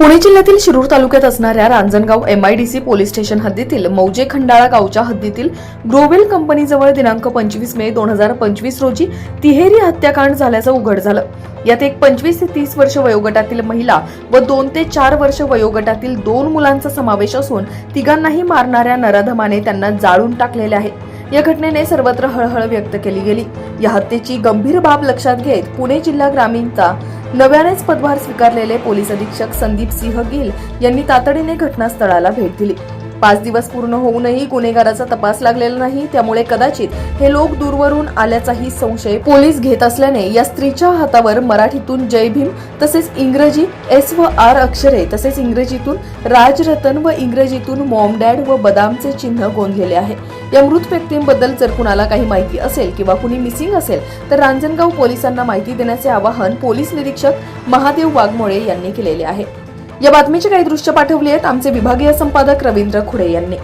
पुणे जिल्ह्यातील शिरूर तालुक्यात असणाऱ्या रांजणगाव एमआयडीसी पोलीस स्टेशन हद्दीतील मौजे खंडाळा गावच्या हद्दीतील ग्रोवेल कंपनीजवळ दिनांक पंचवीस मे दोन हजार पंचवीस रोजी तिहेरी हत्याकांड झाल्याचं उघड झालं. यात एक पंचवीस ते तीस वर्ष वयोगटातील महिला व दोन ते चार वर्ष वयोगटातील दोन मुलांचा समावेश असून तिघांनाही मारणाऱ्या नराधमाने त्यांना जाळून टाकलेले आहे. या घटनेने सर्वत्र हळहळ व्यक्त केली गेली. या हत्येची गंभीर बाब लक्षात घेत पुणे जिल्हा ग्रामीणचा नव्यानेच पदभार स्वीकारलेले पोलीस अधीक्षक संदीप सिंह गिल यांनी तातडीने घटनास्थळाला भेट दिली. पाच दिवस पूर्ण होऊनही गुन्हेगाराचा तपास लागलेला नाही. त्यामुळे कदाचित हे लोक दूरवरून आल्याचाही संशय पोलीस घेत असल्याने या स्त्रीच्या हातावर मराठीतून जय भीम तसेच इंग्रजी एस व आर अक्षरे तसेच इंग्रजीतून राजरतन व इंग्रजीतून मॉम डॅड व बदामचे चिन्ह गोंधलेले आहे. या मृत व्यक्तींबद्दल जर कुणाला काही माहिती असेल किंवा कुणी मिसिंग असेल तर रांजणगाव पोलिसांना माहिती देण्याचे आवाहन पोलीस निरीक्षक महादेव वाघमोळे यांनी केलेले आहे. या बातमीची काही दृश्य पाठवली आहेत आमचे विभागीय संपादक रवींद्र खुडे यांनी.